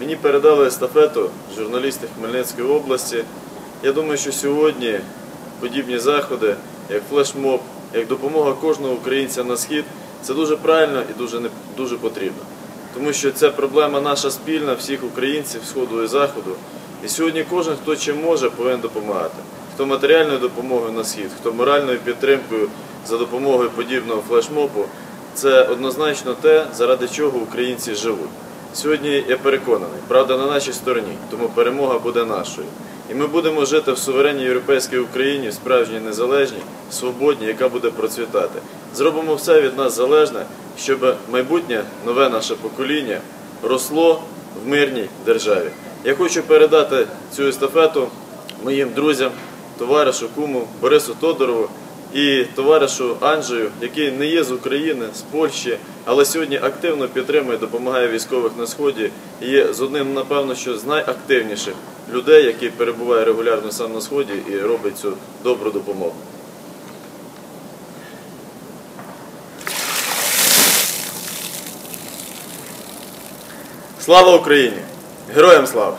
Мені передали естафету журналісти Хмельницької області. Я думаю, що сьогодні подібні заходи, як флешмоб, як допомога кожного українця на схід, це дуже правильно і дуже, не- дуже потрібно. Тому що це проблема наша спільна, всіх українців Сходу і Заходу. І сьогодні кожен, хто чим може, повинен допомагати. Хто матеріальною допомогою на схід, хто моральною підтримкою за допомогою подібного флешмобу, це однозначно те, заради чого українці живуть. Сьогодні я переконаний, правда на нашій стороні, тому перемога буде нашою. І ми будемо жити в суверенній європейській Україні, справжній незалежній, свободній, яка буде процвітати. Зробимо все від нас залежне, щоб майбутнє нове наше покоління росло в мирній державі. Я хочу передати цю естафету моїм друзям, товаришу куму Борису Тодорову і товаришу Анджею, який не є з України, з Польщі, але сьогодні активно підтримує, допомагає військових на сході. І є з одним, напевно, що з найактивніших людей, який перебуває регулярно сам на сході і робить цю добру допомогу. Слава Україні! Героям слава!